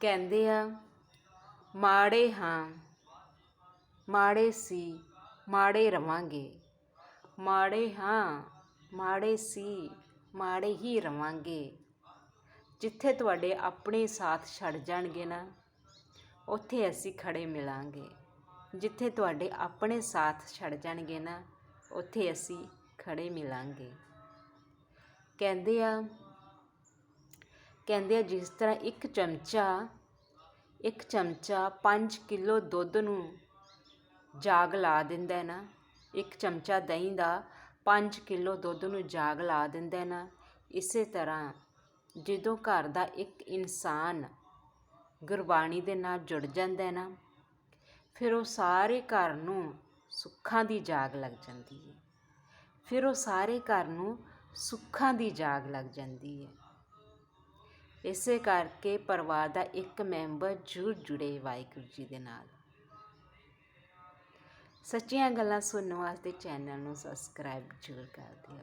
ਕਹਿੰਦੇ ਆ, ਮਾੜੇ ਹਾਂ, ਮਾੜੇ ਸੀ, ਮਾੜੇ ਰਵਾਂਗੇ। ਮਾੜੇ ਹਾਂ, ਮਾੜੇ ਸੀ, ਮਾੜੇ ਹੀ ਰਵਾਂਗੇ। ਜਿੱਥੇ ਤੁਹਾਡੇ ਆਪਣੇ ਸਾਥ ਛੱਡ ਜਾਣਗੇ ਨਾ, ਉੱਥੇ ਅਸੀਂ ਖੜੇ ਮਿਲਾਂਗੇ। ਜਿੱਥੇ ਤੁਹਾਡੇ ਆਪਣੇ ਸਾਥ ਛੱਡ ਜਾਣਗੇ ਨਾ, ਉੱਥੇ ਅਸੀਂ ਖੜੇ ਮਿਲਾਂਗੇ। ਕਹਿੰਦੇ ਆ ਕਹਿੰਦੇ ਆ, ਜਿਸ ਤਰ੍ਹਾਂ ਇੱਕ ਚਮਚਾ ਇੱਕ ਚਮਚਾ ਪੰਜ ਕਿਲੋ ਦੁੱਧ ਨੂੰ ਜਾਗ ਲਾ ਦਿੰਦਾ ਨਾ, ਇੱਕ ਚਮਚਾ ਦਹੀਂ ਦਾ ਪੰਜ ਕਿਲੋ ਦੁੱਧ ਨੂੰ ਜਾਗ ਲਾ ਦਿੰਦਾ ਨਾ, ਇਸੇ ਤਰ੍ਹਾਂ ਜਦੋਂ ਘਰ ਦਾ ਇੱਕ ਇਨਸਾਨ ਗੁਰਬਾਣੀ ਦੇ ਨਾਲ ਜੁੜ ਜਾਂਦਾ ਨਾ, ਫਿਰ ਉਹ ਸਾਰੇ ਘਰ ਨੂੰ ਸੁੱਖਾਂ ਦੀ ਜਾਗ ਲੱਗ ਜਾਂਦੀ ਹੈ। ਫਿਰ ਉਹ ਸਾਰੇ ਘਰ ਨੂੰ ਸੁੱਖਾਂ ਦੀ ਜਾਗ ਲੱਗ ਜਾਂਦੀ ਹੈ। ਇਸੇ ਕਰਕੇ ਪਰਿਵਾਰ ਦਾ ਇੱਕ ਮੈਂਬਰ ਜ਼ਰੂਰ ਜੁੜੇ ਵਾਹਿਗੁਰੂ ਜੀ ਦੇ ਨਾਲ। ਸੱਚੀਆਂ ਗੱਲਾਂ ਸੁਣਨ ਵਾਸਤੇ ਚੈਨਲ ਨੂੰ ਸਬਸਕ੍ਰਾਈਬ ਜ਼ਰੂਰ ਕਰ ਦਿਓ।